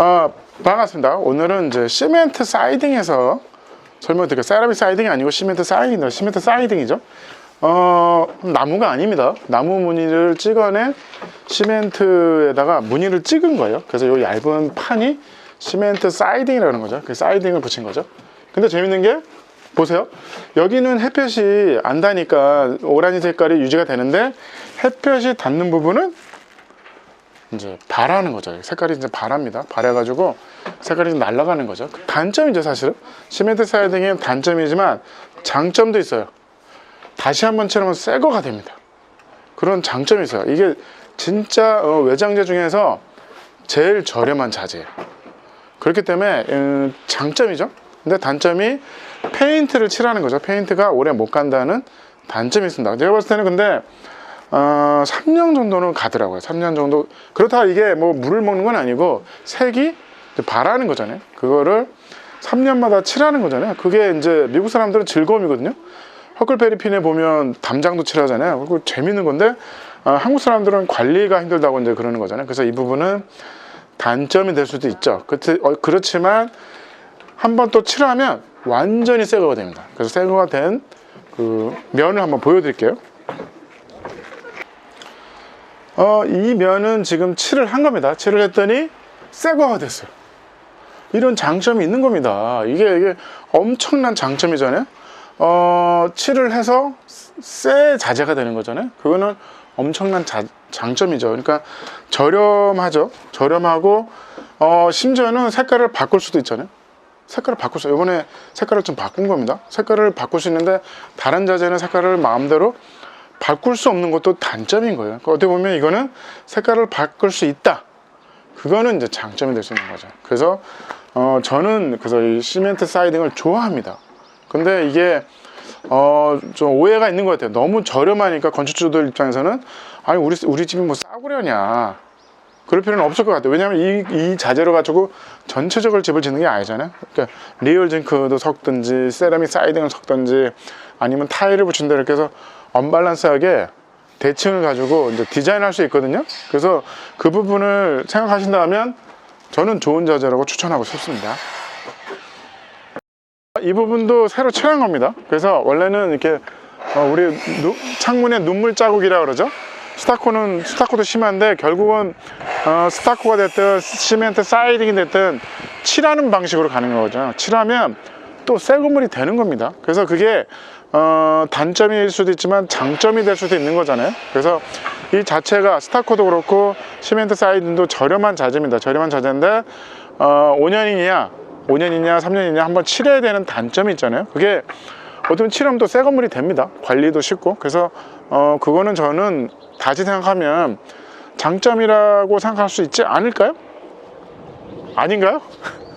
어, 반갑습니다. 오늘은 이제 시멘트 사이딩에서 설명드릴게요. 세라믹 사이딩이 아니고 시멘트 사이딩이다. 시멘트 사이딩이죠. 어, 나무가 아닙니다. 나무 무늬를 찍어낸 시멘트에다가 무늬를 찍은 거예요. 그래서 이 얇은 판이 시멘트 사이딩이라는 거죠. 그 사이딩을 붙인 거죠. 근데 재밌는 게 보세요. 여기는 햇볕이 안 닿으니까 오란이 색깔이 유지가 되는데 햇볕이 닿는 부분은 이제 발하는 거죠. 색깔이 이제 발합니다. 발해가지고 색깔이 좀 날아가는 거죠. 그 단점이죠, 사실은. 시멘트 사이딩의 단점이지만 장점도 있어요. 다시 한번 칠하면 새 거가 됩니다. 그런 장점이 있어요. 이게 진짜 어, 외장재 중에서 제일 저렴한 자재예요. 그렇기 때문에 음, 장점이죠. 근데 단점이 페인트를 칠하는 거죠. 페인트가 오래 못 간다는 단점이 있습니다. 제가 봤을 때는 근데 어, 3년 정도는 가더라고요. 3년 정도. 그렇다고 이게 뭐 물을 먹는 건 아니고 색이 바라는 거잖아요. 그거를 3년마다 칠하는 거잖아요. 그게 이제 미국 사람들은 즐거움이거든요. 허클베리핀에 보면 담장도 칠하잖아요. 그거 재밌는 건데 어, 한국 사람들은 관리가 힘들다고 이제 그러는 거잖아요. 그래서 이 부분은 단점이 될 수도 있죠. 어, 그렇지만 한 번 또 칠하면 완전히 새 거가 됩니다. 그래서 새 거가 된 그 면을 한번 보여드릴게요. 어, 이 면은 지금 칠을 한 겁니다. 칠을 했더니 새 거가 됐어요. 이런 장점이 있는 겁니다. 이게, 이게 엄청난 장점이잖아요. 어, 칠을 해서 새 자재가 되는 거잖아요. 그거는 엄청난 자- 장점이죠. 그러니까 저렴하죠. 저렴하고, 어, 심지어는 색깔을 바꿀 수도 있잖아요. 색깔을 바꿀 수, 이번에 색깔을 좀 바꾼 겁니다. 색깔을 바꿀 수 있는데, 다른 자재는 색깔을 마음대로 바꿀 수 없는 것도 단점인 거예요. 그러니까 어떻게 보면 이거는 색깔을 바꿀 수 있다. 그거는 이제 장점이 될 수 있는 거죠. 그래서 어, 저는 그래서 이 시멘트 사이딩을 좋아합니다. 근데 이게 어, 좀 오해가 있는 것 같아요. 너무 저렴하니까 건축주들 입장에서는 아니 우리 우리 집이 뭐 싸구려냐. 그럴 필요는 없을 것 같아요. 왜냐하면 이, 이 자재로 가지고 전체적으로 집을 짓는 게 아니잖아요. 그러니까 리얼 징크도 섞든지 세라믹 사이딩을 섞든지 아니면 타일을 붙인다 이렇게 해서 언밸런스하게 대칭을 가지고 이제 디자인할 수 있거든요. 그래서 그 부분을 생각하신다면 저는 좋은 자재라고 추천하고 싶습니다. 이 부분도 새로 칠한 겁니다. 그래서 원래는 이렇게 어, 우리 누- 창문에 눈물 자국이라 그러죠. 스타코는 스타코도 심한데 결국은 어, 스타코가 됐든 시멘트 사이딩이 됐든 칠하는 방식으로 가는 거죠. 칠하면 또 새 건물이 되는 겁니다. 그래서 그게 어, 단점일 수도 있지만 장점이 될 수도 있는 거잖아요. 그래서 이 자체가 스타코도 그렇고 시멘트 사이딩도 저렴한 자재입니다. 저렴한 자재인데 어, 5년이냐 5년이냐 3년이냐 한번 칠해야 되는 단점이 있잖아요. 그게 어떤 칠하면 또 새 건물이 됩니다. 관리도 쉽고 그래서 어, 그거는 저는 다시 생각하면 장점이라고 생각할 수 있지 않을까요? 아닌가요?